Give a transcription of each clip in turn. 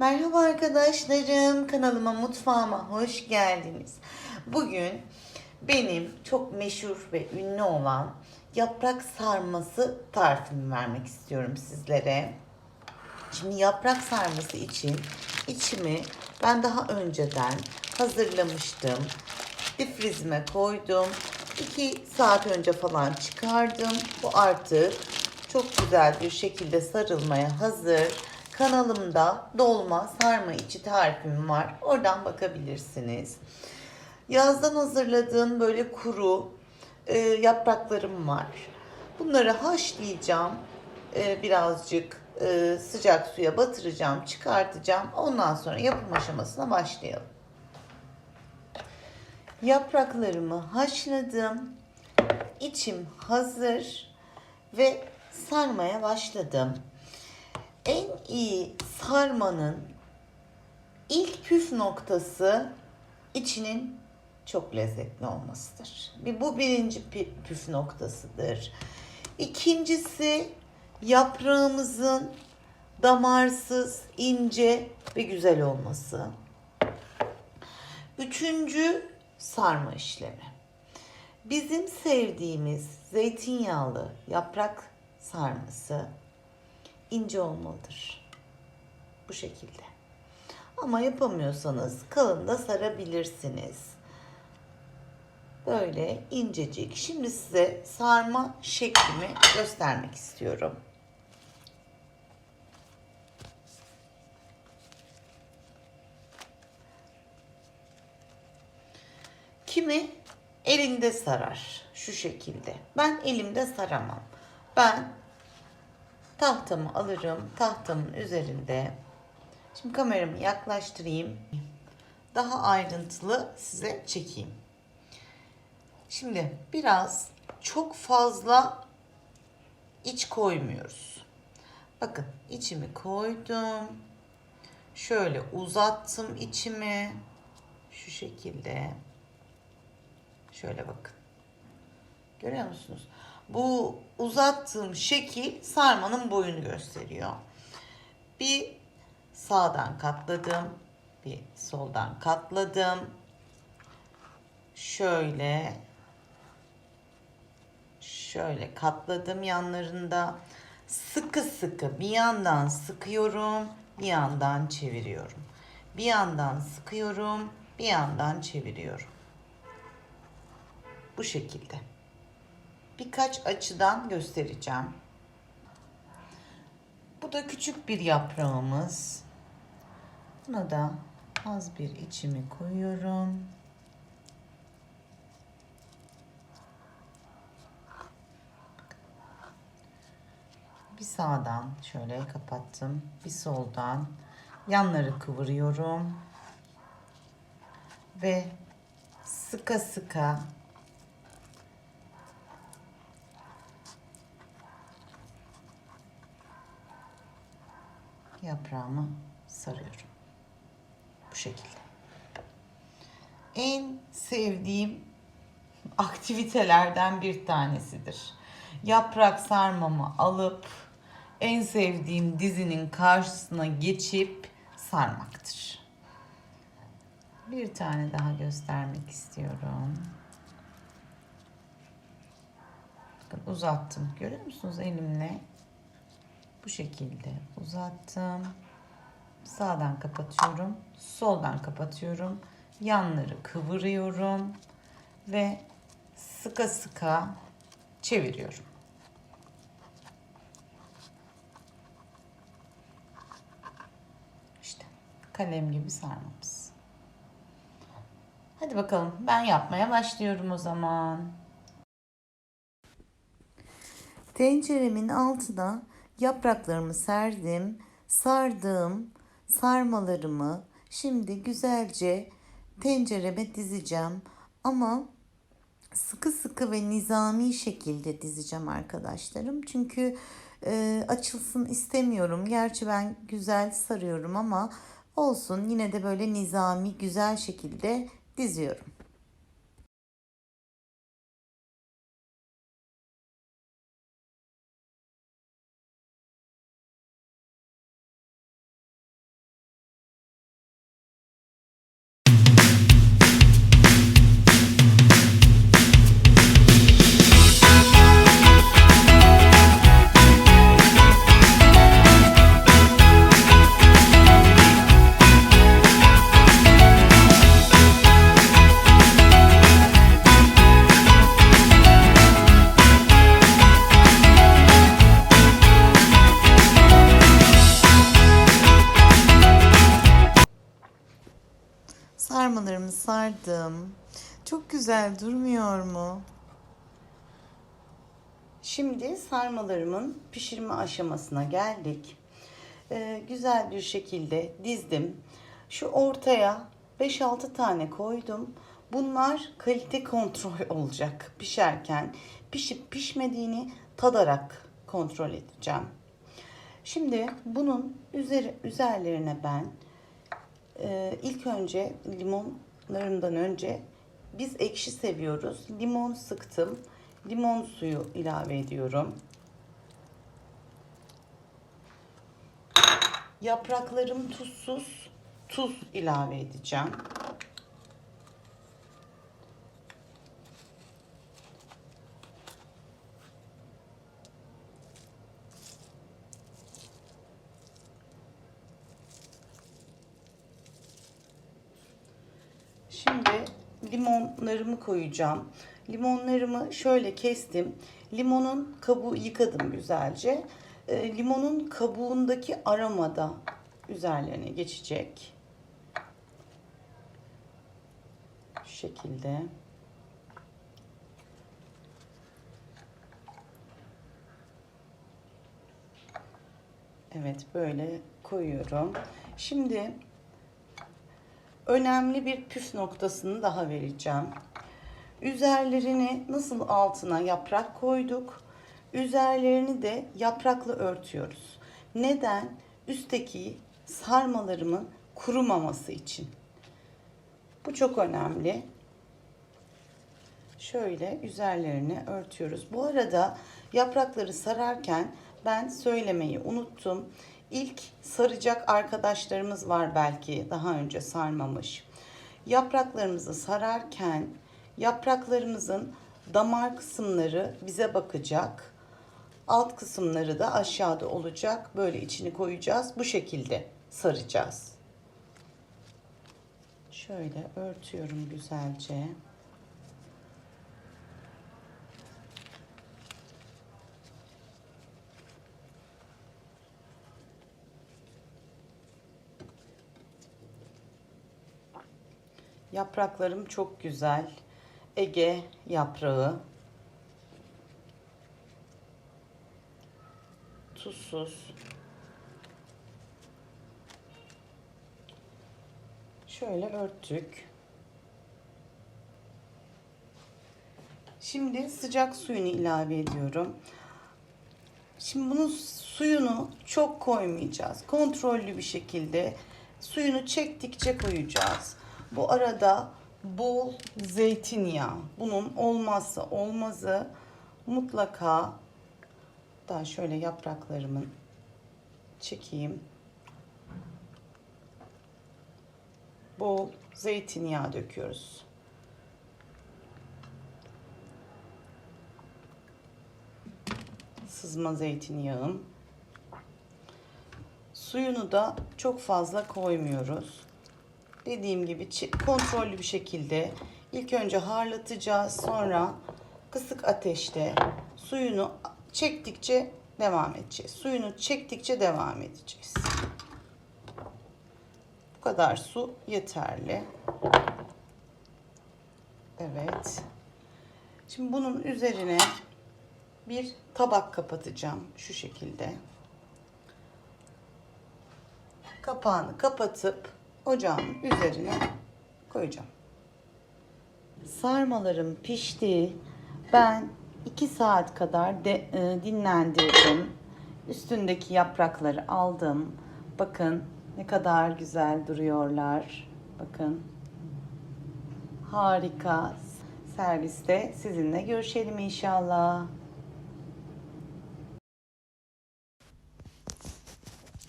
Merhaba arkadaşlarım, kanalıma mutfağıma hoş geldiniz. Bugün benim çok meşhur ve ünlü olan yaprak sarması tarifimi vermek istiyorum sizlere. Şimdi yaprak sarması için içimi ben daha önceden hazırlamıştım. Difrizime koydum. 2 saat önce falan çıkardım. Bu artık çok güzel bir şekilde sarılmaya hazır. Kanalımda dolma sarma içi tarifim var. Oradan bakabilirsiniz. Yazdan hazırladığım böyle kuru e, yapraklarım var. Bunları haşlayacağım. E, birazcık e, sıcak suya batıracağım, çıkartacağım. Ondan sonra yapım aşamasına başlayalım. Yapraklarımı haşladım. İçim hazır ve sarmaya başladım. En iyi sarmanın ilk püf noktası içinin çok lezzetli olmasıdır. Bu birinci püf noktasıdır. İkincisi yaprağımızın damarsız, ince ve güzel olması. Üçüncü sarma işlemi. Bizim sevdiğimiz zeytinyağlı yaprak sarması ince olmalıdır. Bu şekilde. Ama yapamıyorsanız kalın da sarabilirsiniz. Böyle incecik. Şimdi size sarma şeklimi göstermek istiyorum. Kimi elinde sarar şu şekilde. Ben elimde saramam. Ben tahtamı alırım. Tahtamın üzerinde Şimdi kameramı yaklaştırayım. Daha ayrıntılı size çekeyim. Şimdi biraz çok fazla iç koymuyoruz. Bakın içimi koydum. Şöyle uzattım içimi. Şu şekilde. Şöyle bakın. Görüyor musunuz? Bu uzattığım şekil sarmanın boyunu gösteriyor. Bir sağdan katladım. Bir soldan katladım. Şöyle şöyle katladım yanlarında. Sıkı sıkı bir yandan sıkıyorum, bir yandan çeviriyorum. Bir yandan sıkıyorum, bir yandan çeviriyorum. Bu şekilde. Birkaç açıdan göstereceğim. Bu da küçük bir yaprağımız. Buna da az bir içimi koyuyorum. Bir sağdan şöyle kapattım. Bir soldan yanları kıvırıyorum. Ve sıka sıka yaprağımı sarıyorum. Bu şekilde. En sevdiğim aktivitelerden bir tanesidir. Yaprak sarmamı alıp en sevdiğim dizinin karşısına geçip sarmaktır. Bir tane daha göstermek istiyorum. Bakın uzattım. Görüyor musunuz elimle? Bu şekilde uzattım. Sağdan kapatıyorum. Soldan kapatıyorum. Yanları kıvırıyorum. Ve sıka sıka çeviriyorum. İşte kalem gibi sarmamız. Hadi bakalım ben yapmaya başlıyorum o zaman. Tenceremin altına yapraklarımı serdim, sardım, sarmalarımı şimdi güzelce tencereme dizeceğim. Ama sıkı sıkı ve nizami şekilde dizeceğim arkadaşlarım. Çünkü e, açılsın istemiyorum. Gerçi ben güzel sarıyorum ama Olsun yine de böyle nizami güzel şekilde diziyorum. Sardım. Çok güzel durmuyor mu? Şimdi sarmalarımın pişirme aşamasına geldik. Ee, güzel bir şekilde dizdim. Şu ortaya 5-6 tane koydum. Bunlar kalite kontrol olacak pişerken. Pişip pişmediğini tadarak kontrol edeceğim. Şimdi bunun üzeri, üzerlerine ben ee, ilk önce limonlarımdan önce biz ekşi seviyoruz. Limon sıktım. Limon suyu ilave ediyorum. Yapraklarım tuzsuz. Tuz ilave edeceğim. Şimdi limonlarımı koyacağım. Limonlarımı şöyle kestim. Limonun kabuğu yıkadım güzelce. E, limonun kabuğundaki aroma da üzerlerine geçecek. Şu şekilde. Evet böyle koyuyorum. Şimdi önemli bir püf noktasını daha vereceğim. Üzerlerini nasıl altına yaprak koyduk, üzerlerini de yaprakla örtüyoruz. Neden? Üstteki sarmalarımın kurumaması için. Bu çok önemli. Şöyle üzerlerini örtüyoruz. Bu arada yaprakları sararken ben söylemeyi unuttum. İlk saracak arkadaşlarımız var belki daha önce sarmamış. Yapraklarımızı sararken yapraklarımızın damar kısımları bize bakacak. Alt kısımları da aşağıda olacak. Böyle içini koyacağız. Bu şekilde saracağız. Şöyle örtüyorum güzelce. Yapraklarım çok güzel. Ege yaprağı. Tuzsuz. Şöyle örttük. Şimdi sıcak suyunu ilave ediyorum. Şimdi bunun suyunu çok koymayacağız. Kontrollü bir şekilde suyunu çektikçe koyacağız. Bu arada bol zeytinyağı. Bunun olmazsa olmazı mutlaka daha şöyle yapraklarımın çekeyim. Bol zeytinyağı döküyoruz. Sızma zeytinyağım. Suyunu da çok fazla koymuyoruz dediğim gibi kontrollü bir şekilde ilk önce harlatacağız. Sonra kısık ateşte suyunu çektikçe devam edeceğiz. Suyunu çektikçe devam edeceğiz. Bu kadar su yeterli. Evet. Şimdi bunun üzerine bir tabak kapatacağım şu şekilde. Kapağını kapatıp ocağın üzerine koyacağım. Sarmalarım pişti. Ben 2 saat kadar de, e, dinlendirdim. Üstündeki yaprakları aldım. Bakın Ne kadar güzel duruyorlar. Bakın. Harika. Serviste sizinle görüşelim inşallah.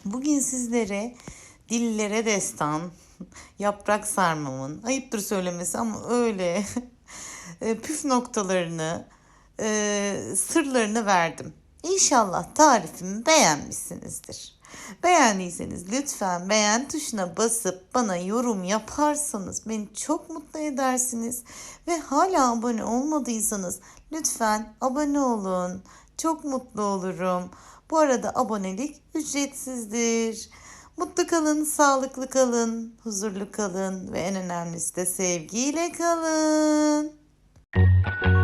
Bugün sizlere dillere destan, yaprak sarmamın, ayıptır söylemesi ama öyle e, püf noktalarını, e, sırlarını verdim. İnşallah tarifimi beğenmişsinizdir. Beğendiyseniz lütfen beğen tuşuna basıp bana yorum yaparsanız beni çok mutlu edersiniz. Ve hala abone olmadıysanız lütfen abone olun. Çok mutlu olurum. Bu arada abonelik ücretsizdir. Mutlu kalın, sağlıklı kalın, huzurlu kalın ve en önemlisi de sevgiyle kalın. I